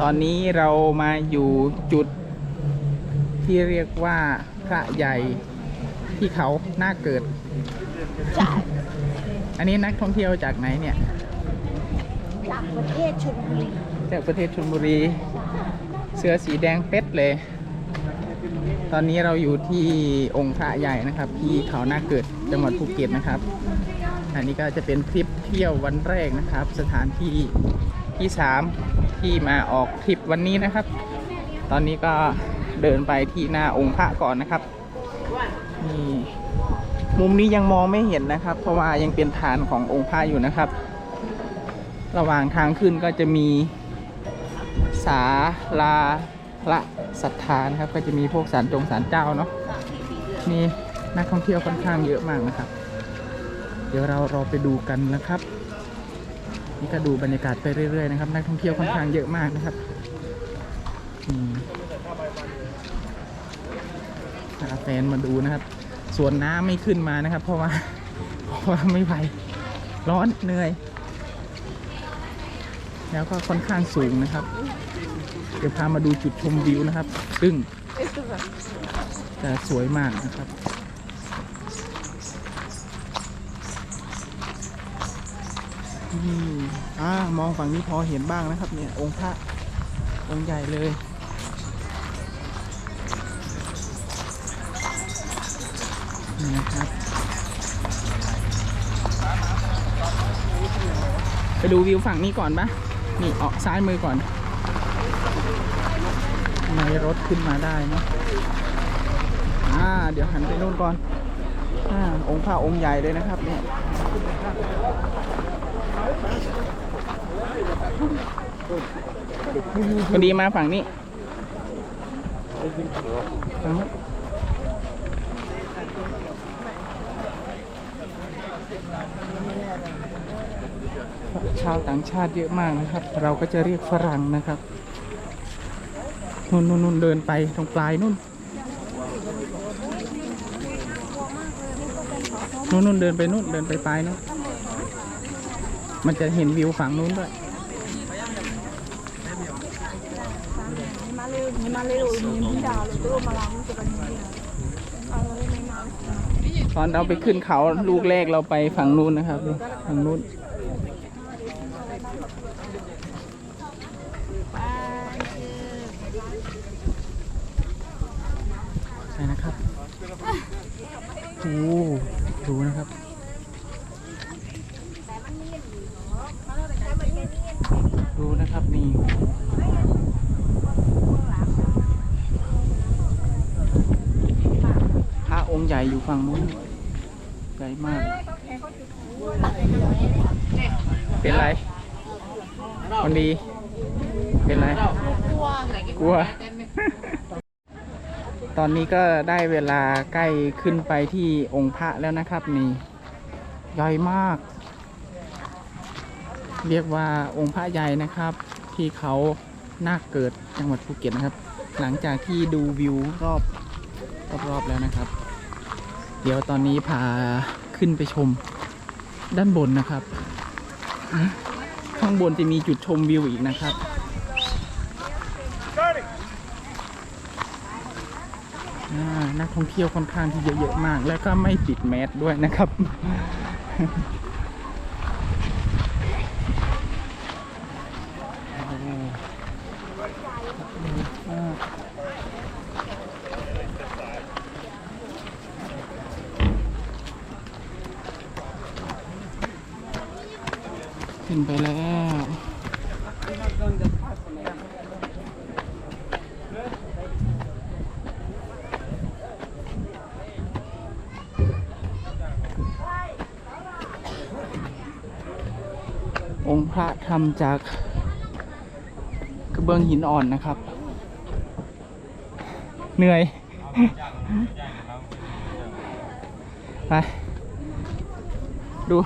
ตอนนี้เรามาอยู่จุดที่เรียกว่าพระใหญ่ที่เขาหน้าเกิดจากอันนี้นักท่องเที่ยวจากไหนเนี่ย จากประเทศชลบุรี จากประเทศชลบุรี เสื้อสีแดงเป็ดเลย ตอนนี้เราอยู่ที่องค์พระใหญ่นะครับ ที่เขาหน้าเกิดจังหวัดภูเก็ตนะครับ อันนี้ก็จะเป็นทริปเที่ยววันแรกนะครับ สถานที่ที่สาม ที่มาออกทริปวันนี้นะครับ ตอนนี้ก็เดินไปที่หน้าองค์พระก่อนนะครับนี่มุมนี้ยังมองไม่เห็นนะครับ เพราะว่ายังเป็นฐานขององค์พระอยู่นะครับ ระหว่างทางขึ้นก็จะมีศาลาพระศรัทธานะครับ ก็จะมีพวกสารจงสารเจ้าเนาะมีนักท่องเที่ยวค่อนข้างเยอะมากนะครับ เดี๋ยวเราเราไปดูกันนะครับ นี่ก็ดูบรรยากาศไปเรื่อยๆนะครับ นักท่องเที่ยวค่อนข้างเยอะมากนะครับนี่พาแฟนมาดูนะครับ ส่วนน้ำไม่ขึ้นมานะครับ เพราะว่าเพราะว่าไม่ไหวร้อนเหนื่อย แล้วก็ค่อนข้างสูงนะครับ เดี๋ยวพามาดูจุดชมวิวนะครับ ซึ่งจะสวยมากนะครับ อ่ามองฝั่งนี้พอเห็นบ้างนะครับ เนี่ย องค์พระองค์ใหญ่เลยนี่นะครับ ไปดูวิวฝั่งนี้ก่อนปะนี่ออกซ้ายมือก่อนทำไมรถขึ้นมาได้เนาะอ่า เดี๋ยวหันไปนู่นก่อน อ่า องค์พระองค์ใหญ่เลยนะครับเนี่ย พอดีมาฝั่งนี้ชาวต่างชาติเยอะมากนะครับ เราก็จะเรียกฝรั่งนะครับนู่นนู่นเดินไปตรงปลายนู่นนู่นนู่นเดินไปนู่นเดินไปปลายนู่น มันจะเห็นวิวฝั่งนู้นด้วยตอนเราไปขึ้นเขาลูกแรกเราไปฝั่งนู้นนะครับฝั่งนู้นใช่นะครับ โอ้ดูนะครับ ดูนะครับนี่พระองค์ใหญ่อยู่ฝั่งนู้นใหญ่มาก เป็นไรคนดี เป็นไร กลัว ตอนนี้ก็ได้เวลาใกล้ขึ้นไปที่องค์พระแล้วนะครับนี่ ใหญ่มาก เรียกว่าองค์พระใหญ่นะครับ ที่เขานาคเกิดจังหวัดภูเก็ตนะครับ หลังจากที่ดูวิวรอบรอบๆแล้วนะครับ เดี๋ยวตอนนี้พาขึ้นไปชมด้านบนนะครับ ข้างบนจะมีจุดชมวิวอีกนะครับนักท่องเที่ยวค่อนข้างที่เยอะๆมาก แล้วก็ไม่ปิดแมสด้วยนะครับ โอ้โหอ่า ขึ้นไปแล้วองค์พระทำจากกระเบื้องหินอ่อนนะครับ เหนื่อย ไป ดู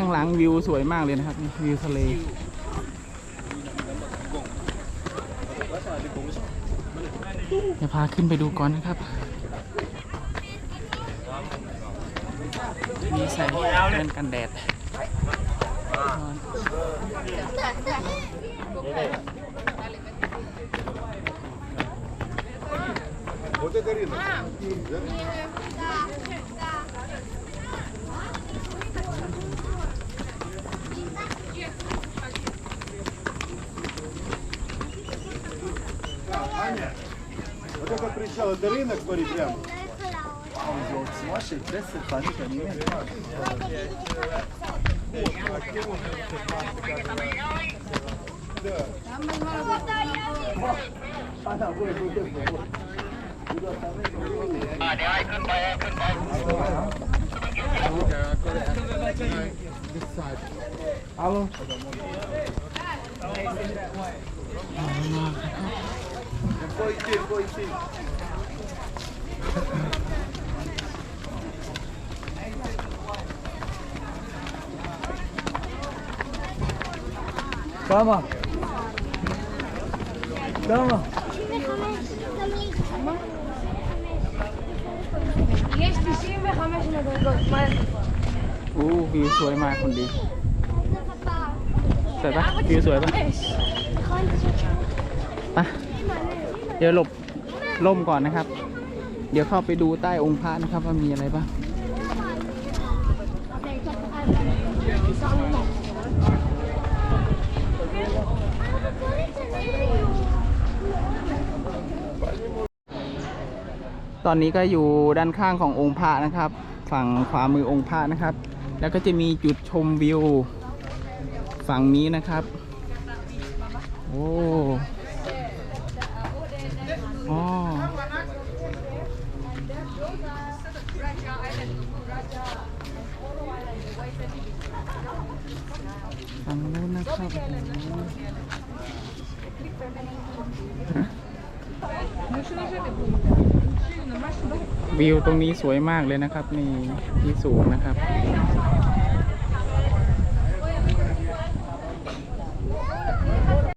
ข้างหลังวิวสวยมากเลยนะครับวิวทะเลจะพาขึ้นไปดูก่อนนะครับ มีใส่แว่นกันแดด Вот это рынок. кричала, да рынок смотри прямо. Ah, de aí cânt baia, cânt baia. This side. Alô? Foi sim, foi sim. Toma. Toma. Uh, view sweet, my condi. Say that, view sweet. Ah. เดี๋ยวหลบล่มก่อนนะครับ เดี๋ยวเข้าไปดูใต้องค์พระนะครับว่ามีอะไรบ้างตอนนี้ก็อยู่ด้านข้างขององค์พระนะครับ ฝั่งขวามือองค์พระนะครับ แล้วก็จะมีจุดชมวิว ฝั่งนี้นะครับ โอ้อ ฝั่งนู้นนะครับวิวตรงนี้สวยมากเลยนะครับ นี่ที่สูงนะครับ